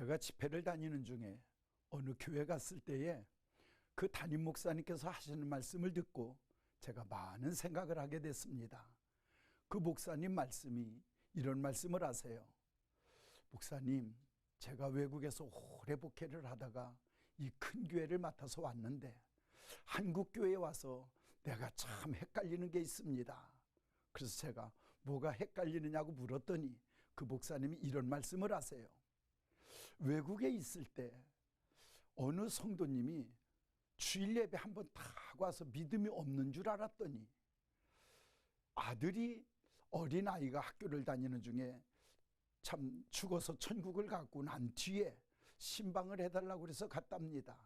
제가 집회를 다니는 중에 어느 교회 갔을 때에 그 담임 목사님께서 하시는 말씀을 듣고 제가 많은 생각을 하게 됐습니다. 그 목사님 말씀이 이런 말씀을 하세요. 목사님, 제가 외국에서 오래 목회를 하다가 이 큰 교회를 맡아서 왔는데 한국 교회에 와서 내가 참 헷갈리는 게 있습니다. 그래서 제가 뭐가 헷갈리느냐고 물었더니 그 목사님이 이런 말씀을 하세요. 외국에 있을 때 어느 성도님이 주일 예배 한번 딱 와서 믿음이 없는 줄 알았더니 아들이 어린 아이가 학교를 다니는 중에 참 죽어서 천국을 갖고 난 뒤에 신방을 해달라고 그래서 갔답니다.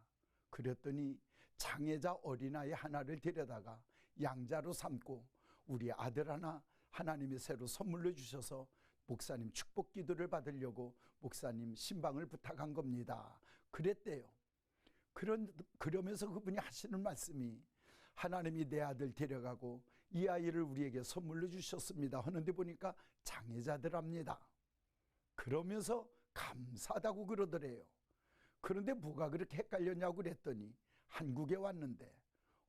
그랬더니 장애자 어린아이 하나를 데려다가 양자로 삼고 우리 아들 하나 하나님이 새로 선물로 주셔서 목사님 축복 기도를 받으려고 목사님 신방을 부탁한 겁니다. 그랬대요. 그런 그러면서 그분이 하시는 말씀이 하나님이 내 아들 데려가고 이 아이를 우리에게 선물로 주셨습니다. 하는데 보니까 장애자들합니다. 그러면서 감사하다고 그러더래요. 그런데 뭐가 그렇게 헷갈렸냐고 그랬더니 한국에 왔는데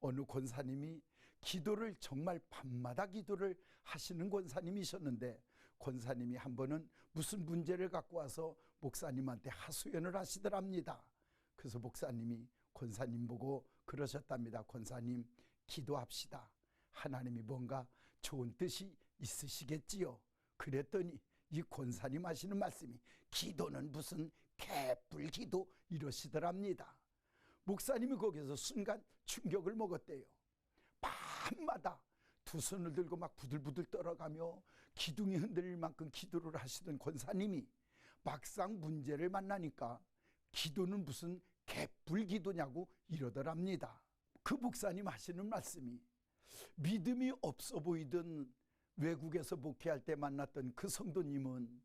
어느 권사님이 기도를 정말 밤마다 기도를 하시는 권사님이셨는데 권사님이 한 번은 무슨 문제를 갖고 와서 목사님한테 하소연을 하시더랍니다. 그래서 목사님이 권사님 보고 그러셨답니다. 권사님 기도합시다. 하나님이 뭔가 좋은 뜻이 있으시겠지요. 그랬더니 이 권사님 하시는 말씀이 기도는 무슨 개뿔 기도 이러시더랍니다. 목사님이 거기서 순간 충격을 먹었대요. 밤마다 두 손을 들고 막 부들부들 떨어가며 기둥이 흔들릴 만큼 기도를 하시던 권사님이 막상 문제를 만나니까 기도는 무슨 개뿔 기도냐고 이러더랍니다. 그 목사님 하시는 말씀이 믿음이 없어 보이던 외국에서 목회할 때 만났던 그 성도님은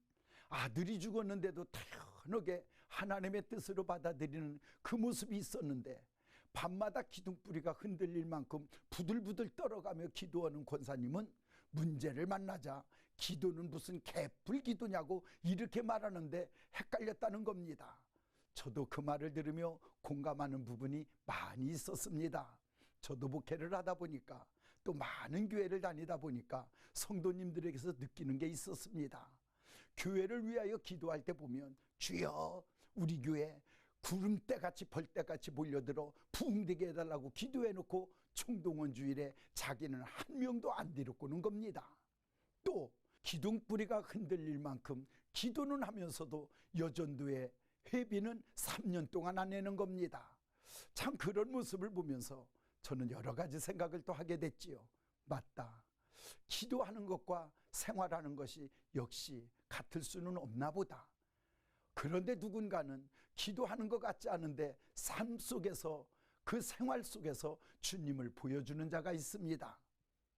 아들이 죽었는데도 태연하게 하나님의 뜻으로 받아들이는 그 모습이 있었는데 밤마다 기둥뿌리가 흔들릴 만큼 부들부들 떨어가며 기도하는 권사님은 문제를 만나자 기도는 무슨 개뿔 기도냐고 이렇게 말하는데 헷갈렸다는 겁니다. 저도 그 말을 들으며 공감하는 부분이 많이 있었습니다. 저도 목회를 하다 보니까 또 많은 교회를 다니다 보니까 성도님들에게서 느끼는 게 있었습니다. 교회를 위하여 기도할 때 보면 주여 우리 교회 구름대 같이 벌떼 같이 몰려들어 부흥되게 해달라고 기도해 놓고 총동원 주일에 자기는 한 명도 안 데려오는 겁니다. 또 기둥뿌리가 흔들릴 만큼 기도는 하면서도 여전도에 회비는 3년 동안 안 내는 겁니다. 참 그런 모습을 보면서 저는 여러 가지 생각을 또 하게 됐지요. 맞다. 기도하는 것과 생활하는 것이 역시 같을 수는 없나 보다. 그런데 누군가는 기도하는 것 같지 않은데 삶 속에서 그 생활 속에서 주님을 보여주는 자가 있습니다.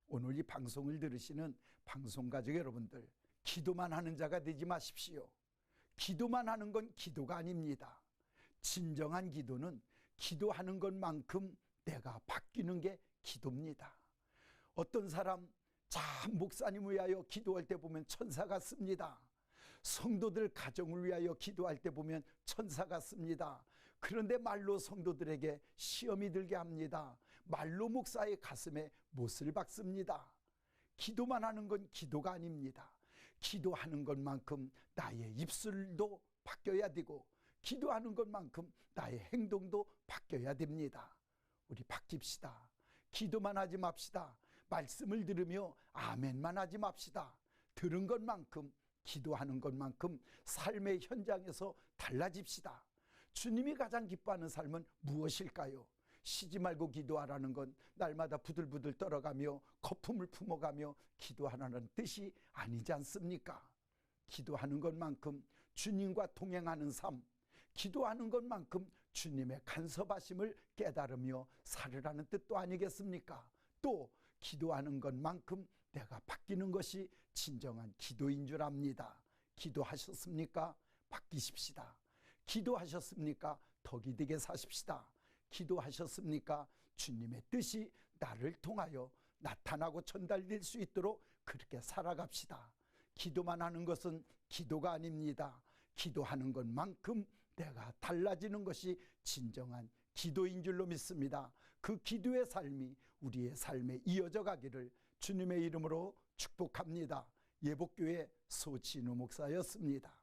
오늘 이 방송을 들으시는 방송 가족 여러분들, 기도만 하는 자가 되지 마십시오. 기도만 하는 건 기도가 아닙니다. 진정한 기도는 기도하는 것만큼 내가 바뀌는 게 기도입니다. 어떤 사람 참 목사님 위하여 기도할 때 보면 천사 같습니다. 성도들 가정을 위하여 기도할 때 보면 천사 같습니다. 그런데 말로 성도들에게 시험이 들게 합니다. 말로 목사의 가슴에 못을 박습니다. 기도만 하는 건 기도가 아닙니다. 기도하는 것만큼 나의 입술도 바뀌어야 되고 기도하는 것만큼 나의 행동도 바뀌어야 됩니다. 우리 바뀝시다. 기도만 하지 맙시다. 말씀을 들으며 아멘만 하지 맙시다. 들은 것만큼 기도하는 것만큼 삶의 현장에서 달라집시다. 주님이 가장 기뻐하는 삶은 무엇일까요? 쉬지 말고 기도하라는 건 날마다 부들부들 떨어가며 거품을 품어가며 기도하라는 뜻이 아니지 않습니까? 기도하는 것만큼 주님과 동행하는 삶, 기도하는 것만큼 주님의 간섭하심을 깨달으며 살으라는 뜻도 아니겠습니까? 또 기도하는 것만큼 내가 바뀌는 것이 진정한 기도인 줄 압니다. 기도하셨습니까? 바뀌십시다. 기도하셨습니까? 덕이 되게 사십시다. 기도하셨습니까? 주님의 뜻이 나를 통하여 나타나고 전달될 수 있도록 그렇게 살아갑시다. 기도만 하는 것은 기도가 아닙니다. 기도하는 것만큼 내가 달라지는 것이 진정한 기도인 줄로 믿습니다. 그 기도의 삶이 우리의 삶에 이어져 가기를 주님의 이름으로 축복합니다. 예복교회 소진우 목사였습니다.